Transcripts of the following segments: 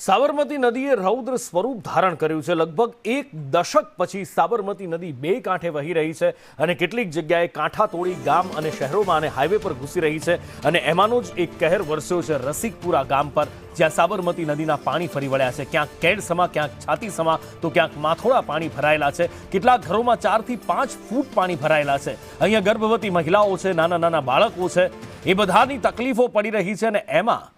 સાબરમતી નદીએ રૌદ્ર સ્વરૂપ ધારણ કર્યું છે. લગભગ એક દશક પછી સાબરમતી નદી બે કાંઠે વહી રહી છે અને કેટલીક જગ્યાએ કાંઠા તોડી ગામ અને શહેરોમાં અને હાઈવે પર ઘૂસી રહી છે અને એમાંનો જ એક કહેર વરસ્યો છે રસિકપુરા ગામ પર, જ્યાં સાબરમતી નદીના પાણી ફરી વળ્યા છે. ક્યાંક કેડ સમા ક્યાંક છાતી સમા તો ક્યાંક માથોડા પાણી ભરાયેલા છે. કેટલાક ઘરોમાં ચારથી પાંચ ફૂટ પાણી ભરાયેલા છે. અહીંયા ગર્ભવતી મહિલાઓ છે નાના નાના બાળકો છે. એ બધાની તકલીફો પડી રહી છે અને એમાં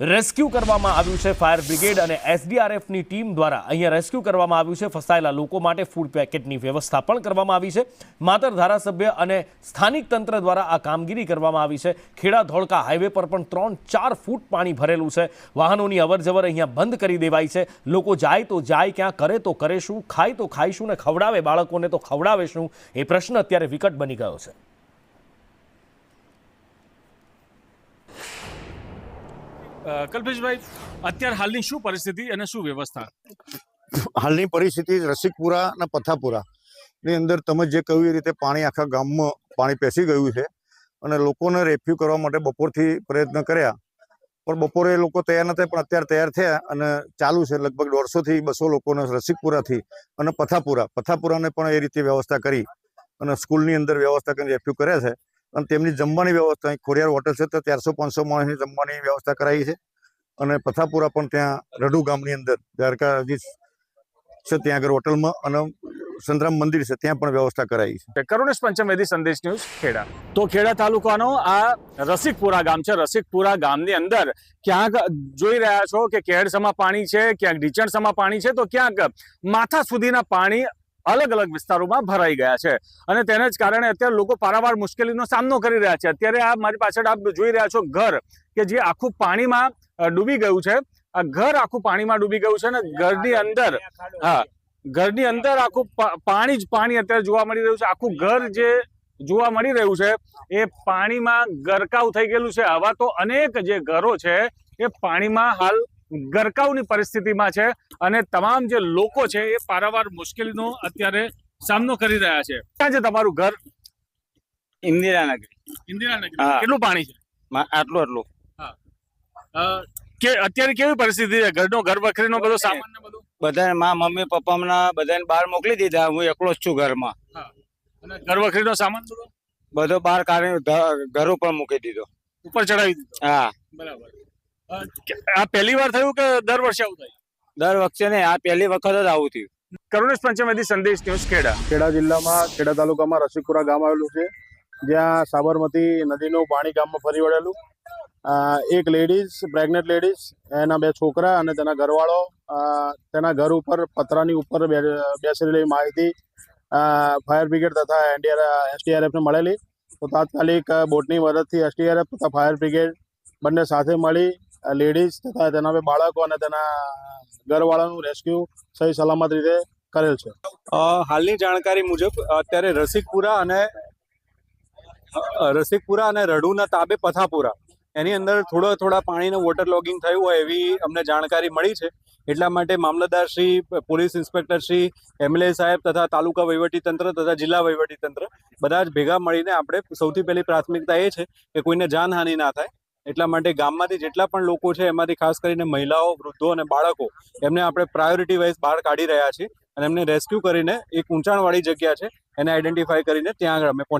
રેસ્ક્યુ કરવામાં આવ્યું છે ફાયર બ્રિગેડ અને એસડીઆરએફની ટીમ દ્વારા. અહીંયા રેસ્ક્યુ કરવામાં આવ્યું છે. ફસાયેલા લોકો માટે ફૂડ પેકેટની વ્યવસ્થા પણ કરવામાં આવી છે. માતર ધારાસભ્ય અને સ્થાનિક તંત્ર દ્વારા આ કામગીરી કરવામાં આવી છે. ખેડા ધોળકા હાઈવે પર પણ ત્રણ ચાર ફૂટ પાણી ભરેલું છે. વાહનોની અવરજવર અહીંયા બંધ કરી દેવાઈ છે. લોકો જાય તો જાય, ક્યાં કરે તો કરે શું, ખાય તો ખાઈશું ને ખવડાવે બાળકોને તો ખવડાવે શું? એ પ્રશ્ન અત્યારે વિકટ બની ગયો છે. કલ્પેશભાઈ, અત્યારે હાલની શું પરિસ્થિતિ અને શું વ્યવસ્થા? હાલની પરિસ્થિતિ રસિકપુરા અને પથાપુરા. ની અંદર તમે જે કહ્યું એ રીતે પાણી આખા ગામમાં પાણી પેસી ગયું છે અને લોકોને રેફ્યુ કરવા માટે બપોરથી પ્રયત્ન કર્યા. પણ બપોરે લોકો તૈયાર નથી પણ અત્યારે તૈયાર થયા અને ચાલુ છે લગભગ દોઢસોથી બસો લોકોને રસિકપુરાથી અને પથાપુરા. પથાપુરાને પણ એ રીતે વ્યવસ્થા કરી અને સ્કૂલની અંદર વ્યવસ્થા કરીને રેફ્યુ કર્યા છે. અને તેમની જમવાની વ્યવસ્થા અહીં ખોડિયાર હોટલ છે તો ચારસો પાંચસો માણસની જમવાની વ્યવસ્થા કરાવી છે. અને પથાપુરા પણ ત્યાં રઢુ ગામની અંદર દ્વારકાધીશ છે ત્યાં આગળ હોટલમાં અને સંતરામ મંદિર છે ત્યાં પણ વ્યવસ્થા કરાવી છે. કરુણેશ પંચમવેદી સંદેશ ન્યૂઝ ખેડા. તો ખેડા તાલુકાનો આ રસિકપુરા ગામ છે. રસિકપુરા ગામની અંદર ક્યાંક જોઈ રહ્યા છો કે કેળસમાં પાણી છે ક્યાંક ઢીચણસમાં પાણી છે તો ક્યાંક માથા સુધીના પાણી અલગ અલગ વિસ્તારોમાં ભરાઈ ગયા છે. અને તેને જ કારણે અત્યારે લોકો પારાવાર મુશ્કેલીનો સામનો કરી રહ્યા છે. અત્યારે આ મારી પાછળ આપ જોઈ રહ્યા છો ઘર કે જે આખું પાણીમાં ડૂબી ગયું છે. આ ઘર આખું પાણીમાં ડૂબી ગયું છે અને ઘરની અંદર, હા, ઘરની અંદર આખું પાણી જ પાણી અત્યારે જોવા મળી રહ્યું છે. આખું ઘર જે જોવા મળી રહ્યું છે, એ પાણીમાં ગરકાવ થઈ ગયેલું છે. આવા તો અનેક જે ઘરો છે, એ પાણીમાં હાલ ગરકાવની પરિસ્થિતિમાં છે અને તમામ જે લોકો છે એ પારાવાર મુશ્કેલીનો અત્યારે સામનો કરી રહ્યા છે. ક્યાં છે તમારું ઘર? ઇન્દિરાનગર. ઇન્દિરાનગર. કેટલું પાણી છે? આટલું આટલું. કે અત્યારે કેવી પરિસ્થિતિ છે? ઘરનો ઘર વખરીનો બધો સામાન બધું? બધાને મા મમ્મી પપ્પા બધાને બહાર મોકલી દીધા. હું એકલો જ છું ઘરમાં. ઘર વખરીનો સામાન બધો? બધો બહાર કાઢીને ધ- ઘર ઉપર મૂકી દીધો. ઉપર ચડાવી દીધો? હા. બરાબર. આ પહેલી વાર થયું કે દર વર્ષે આવું થાય? દર વખતે ને આ પહેલી વખત જ આવું થયું. કરુણેશ પંચમેથી સંદેશ ન્યૂઝ ખેડા. ખેડા જિલ્લામાં ખેડા તાલુકામાં રસિકપુરા ગામ આવેલું છે. જ્યાં સાબરમતી નદીનું પાણી ગામમાં ફરી વળેલું. અ, એક લેડીઝ પ્રેગ્નેન્ટ લેડીઝ એના બે છોકરા અને તેના ઘરવાળો અ, તેના ઘર ઉપર પતરાની ઉપર બે- બેસેલી માહિતી ફાયર બ્રિગેડ તથા એનડીઆર એસડીઆરએફને મળેલી. તો તાત્કાલિક બોટની મદદથી એસડીઆરએફ તથા ફાયર બ્રિગેડ બંને સાથે મળી લેડીઝ તથા તેના બે બાળકો અને તેના ઘરવાળાનું રેસ્ક્યુ સહી સલામત રીતે કરેલ છે. હાલની જાણકારી મુજબ અત્યારે રસિકપુરા અને રસિકપુરા અને રડુના તાબે પથાપુરા. એની અંદર થોડા થોડા પાણીનું વોટર લોગિંગ થયું હોય એવી અમને જાણકારી મળી છે. એટલા માટે મામલતદાર Shri, police inspector Shri, MLA સાહેબ તથા તાલુકા તંત્ર તથા જિલ્લા તંત્ર બધા જ ભેગા મળીને આપણે સૌથી પહેલી પ્રાથમિકતા એ છે કે કોઈને જાનહાનિ ના થાય. એટલા માટે ગામમાંથી જેટલા પણ લોકો છે, એમાંથી ખાસ કરીને મહિલાઓ, વૃદ્ધો અને બાળકો, એમને આપણે પ્રાયોરિટી વાઇઝ બહાર કાઢી રહ્યા છીએ અને એમને રેસ્ક્યુ કરીને એક ઊંચાણવાળી જગ્યા છે, એને આઈડેન્ટિફાઈ કરીને ત્યાં આગળ અમે પહોંચાડી